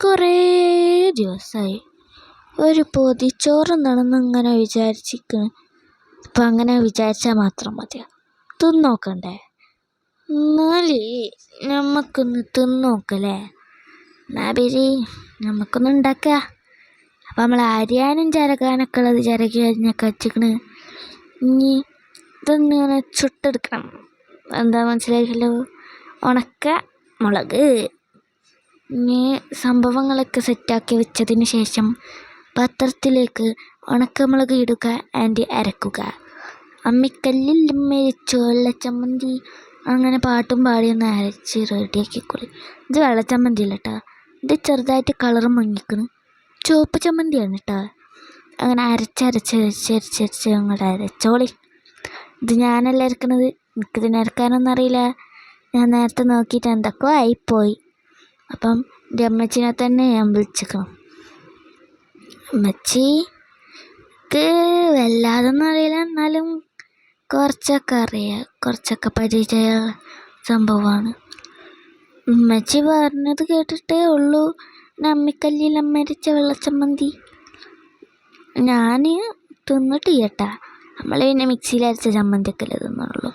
കുറേ ദിവസമായി ഒരു പൊതിച്ചോറ് നടന്ന് ഇങ്ങനെ വിചാരിച്ചിരിക്കുന്നു അപ്പം അങ്ങനെ വിചാരിച്ചാൽ മാത്രം മതിയോ. തിന്നോക്കണ്ടേ? എന്നാലേ നമുക്കൊന്ന് തിന്നോക്കല്ലേ? എന്നാ ബിരി നമുക്കൊന്ന് ഉണ്ടാക്കുക അപ്പം നമ്മൾ അരിയാനും ചരക്കാനൊക്കെ ഉള്ളത് ചരക്കി അരിഞ്ഞൊക്കെ വെച്ചിക്കണ്. ഇനി ഇതൊന്നിങ്ങനെ ചുട്ടെടുക്കണം. എന്താ മനസ്സിലായില്ലോ ഉണക്ക മുളക്. സംഭവങ്ങളൊക്കെ സെറ്റാക്കി വെച്ചതിന് ശേഷം പാത്രത്തിലേക്ക് ഉണക്കമുളക് ഇടുക ആൻഡ് അരക്കുക. അമ്മിക്കല്ലിൽ മെരിച്ചു വെള്ളച്ചമ്മന്തി അങ്ങനെ പാട്ടും പാടി ഒന്ന് അരച്ച് റെഡിയാക്കിക്കൊള്ളി ഇത് വെള്ളച്ചമ്മന്തി അല്ല കേട്ടോ ഇത് ചെറുതായിട്ട് കളറ് മങ്ങിക്കണ്. ചുവപ്പ് ചമ്മന്തിയാണ് കേട്ടോ അങ്ങനെ അരച്ചരച്ച് അരച്ചരച്ചരച്ച് അങ്ങോട്ട് അരച്ചോളി. ഇത് ഞാനല്ല അരക്കണത്. എനിക്കിതിനരക്കാനൊന്നും അറിയില്ല. ഞാൻ നേരത്തെ നോക്കിയിട്ട് എന്തൊക്കെയോ ആയിപ്പോയി. അപ്പം എന്റെ അമ്മച്ചിനെ തന്നെ ഞാൻ വിളിച്ചിക്കണം. അമ്മച്ചിക്ക് വല്ലാതൊന്നും അറിയില്ല. എന്നാലും കുറച്ചൊക്കെ അറിയാം. കുറച്ചൊക്കെ പരിചയ സംഭവമാണ്. ഉമ്മച്ചി പറഞ്ഞത് കേട്ടിട്ടേ ഉള്ളൂ. അമ്മിക്കല്ലിൽ അമ്മരിച്ച വെള്ളച്ചമ്മന്തി. ഞാൻ തിന്നിട്ട് കേട്ടാ നമ്മൾ പിന്നെ മിക്സിയിൽ അരച്ച ചമ്മന്തിക്കല്ലേ തിന്നുള്ളൂ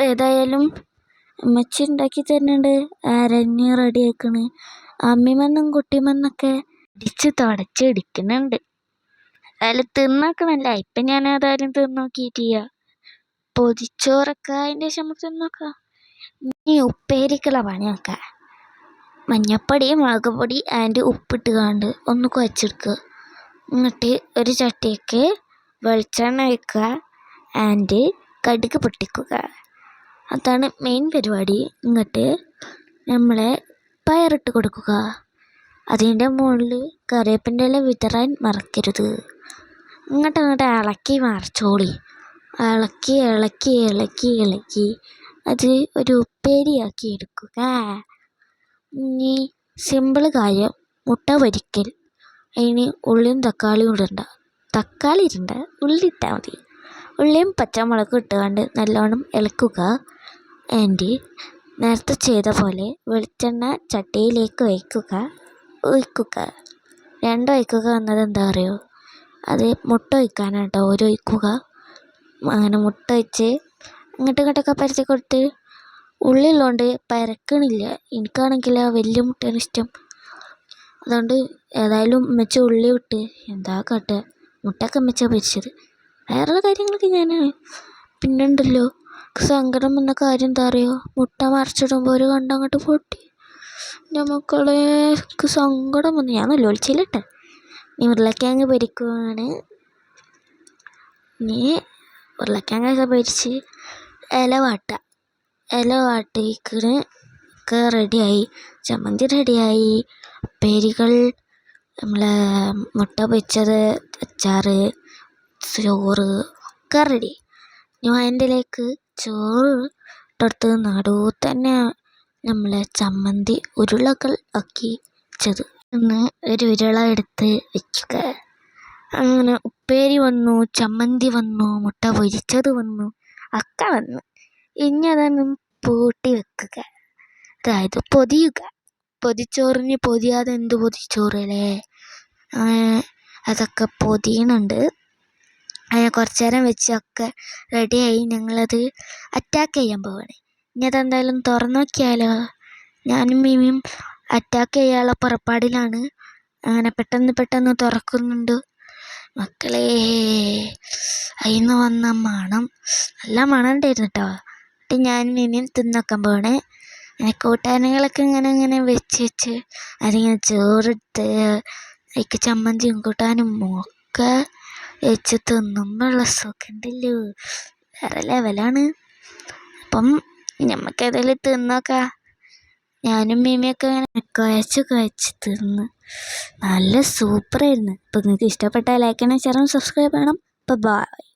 ഏതായാലും ഉമ്മച്ചി ഉണ്ടാക്കി തരുന്നുണ്ട് അരഞ്ഞ് റെഡി ആക്കണ്. അമ്മിമെന്നും കുട്ടിമെന്നൊക്കെ ഇടിച്ച് തുടച്ച് ഇടിക്കുന്നുണ്ട് ഏതായാലും തിന്നോക്കണല്ല. ഇപ്പം ഞാൻ ഏതായാലും തിന്നോക്കിയിട്ടില്ല പൊതിച്ചോറൊക്കെ അതിന്റെ ശേഷം നമുക്ക് തിന്നോക്കാം. ഇനി ഉപ്പേരിക്കുള്ള പണി നോക്കാം. മഞ്ഞപ്പൊടി മുളക് പൊടി ആൻഡ് ഉപ്പിട്ട് കാണ്ട് ഒന്ന് കുഴച്ചെടുക്കുക. എന്നിട്ട് ഒരു ചട്ടിക്ക് വെളിച്ചെണ്ണ ഒഴിക്കുക. ആൻഡ് കടുക് പൊട്ടിക്കുക. അതാണ് മെയിൻ പരിപാടി. എന്നിട്ട് നമ്മളെ പയറിട്ട് കൊടുക്കുക. അതിന്റെ മുകളിൽ കറിവേപ്പിന്റെ ഇല വിതറാൻ മറക്കരുത്. ഇങ്ങോട്ട് അങ്ങോട്ട് ഇളക്കി മറിച്ചോളി. ഇളക്കി ഇളക്കി ഇളക്കി ഇളക്കി. അത് ഒരു ഉപ്പേരിയാക്കി എടുക്കുക. ഇനി സിമ്പിൾ കാര്യം. മുട്ട പൊരിക്കൽ. അതിന് ഉള്ളിയും തക്കാളിയും ഇടണ്ട. തക്കാളി ഇടണ്ട. ഉള്ളി ഇട്ടാൽ മതി. ഉള്ളിയും പച്ചമുളകും ഇട്ടുകൊണ്ട് നല്ലോണം ഇളക്കുക. ആൻഡ് നേരത്തെ ചെയ്ത പോലെ വെളിച്ചെണ്ണ ചട്ടിയിലേക്ക് ഒഴിക്കുക ഒഴിക്കുക. രണ്ട് ഒഴിക്കുക എന്നത് എന്താ പറയുക അത് മുട്ട ഒഴിക്കാനാണ് കേട്ടോ ഒരു ഒഴിക്കുക അങ്ങനെ മുട്ട ഒഴിച്ച് അങ്ങോട്ടും ഇങ്ങോട്ടൊക്കെ പരത്തി കൊടുത്ത് ഉള്ളിലുള്ളതുകൊണ്ട് പരക്കണില്ല. എനിക്കാണെങ്കിൽ ആ വലിയ മുട്ടയാണ് ഇഷ്ടം. അതുകൊണ്ട് ഏതായാലും മെച്ച ഉള്ളി വിട്ട് എന്താ കാട്ടുക മുട്ടയൊക്കെ ഉമ്മച്ച പൊരിച്ചത്. വേറെയുള്ള കാര്യങ്ങളൊക്കെ ഞാനാണ്. പിന്നെ സങ്കടം വന്ന കാര്യം എന്താ അറിയോ? മുട്ട മറിച്ചിടുമ്പോൾ ഒരു കണ്ട അങ്ങോട്ട് പൊട്ടി. എന്റെ എനിക്ക് സങ്കടം വന്നു. ഞാൻ നല്ല ഒളിച്ചില്ലട്ടെ നീ ഉരുളക്കിഴങ്ങ് പൊരിക്കുവാണ്. നീ ഉരുളക്കിഴങ്ങൊക്കെ പൊരിച്ച് ഇല വാട്ടുക ഇല വാട്ടിക്കണ് ഒക്കെ റെഡിയായി. ചമ്മന്തി റെഡിയായി. പേരികൾ നമ്മളെ മുട്ട പൊരിച്ചത് അച്ചാറ് ചോറ് ഒക്കെ റെഡി. ഇനി അതിന്റെലേക്ക് ചോറ് ഇട്ടെടുത്ത് നടുവ് തന്നെ നമ്മളെ ചമ്മന്തി ഉരുളകൾ ആക്കി വെച്ചത്. ഒന്ന് ഒരു ഉരുള എടുത്ത് വെക്കുക. അങ്ങനെ ഉപ്പേരി വന്നു ചമ്മന്തി വന്നു മുട്ട പൊരിച്ചത് വന്നു ഒക്കെ വന്നു. ഇനി അതൊന്നും പൂട്ടി വെക്കുക. അതായത് പൊതിയുക. പൊതിച്ചോറിന് പൊതിയാതെ എന്ത് പൊതിച്ചോറല്ലേ അതൊക്കെ പൊതിയണുണ്ട്. കുറച്ച് നേരം വെച്ച് ഒക്കെ റെഡിയായി ഞങ്ങളത് അറ്റാക്ക് ചെയ്യാൻ പോവാണ്. ഇനി അതെന്തായാലും തുറന്നു നോക്കിയാലോ? ഞാനും മിമിയും അറ്റാക്ക് ചെയ്യാനുള്ള പുറപ്പാടിലാണ്. അങ്ങനെ പെട്ടെന്ന് പെട്ടെന്ന് തുറക്കുന്നുണ്ട്. മക്കളെ അയിന്ന് വന്ന മണം. നല്ല മണം ഉണ്ടായിരുന്നു കേട്ടോ എന്നിട്ട് ഞാൻ മിമിയും തിന്നൊക്കാൻ പോവാണ്. അങ്ങനെ കൂട്ടാനകളൊക്കെ ഇങ്ങനെ ഇങ്ങനെ വെച്ച് വെച്ച് അതിങ്ങനെ ചോറെടുത്ത് അതിലേക്ക് ചമ്മന്തിയും കൂട്ടാനും ഒക്കെ വെച്ച് തിന്നുമ്പോഴുള്ള സുഖമുണ്ടല്ലോ വേറെ ലെവലാണ് അപ്പം നമുക്ക് ഏതായാലും തിന്നോക്കാം. ഞാനും മീമിയൊക്കെ ഇങ്ങനെ കുഴച്ച് കുഴച്ച് തിന്ന്. നല്ല സൂപ്പറായിരുന്നു അപ്പം നിങ്ങൾക്ക് ഇഷ്ടപ്പെട്ടാൽ ലൈക്ക് ചെയ്യണം ഷെയർ സബ്സ്ക്രൈബ് ചെയ്യണം. അപ്പോൾ ബായ്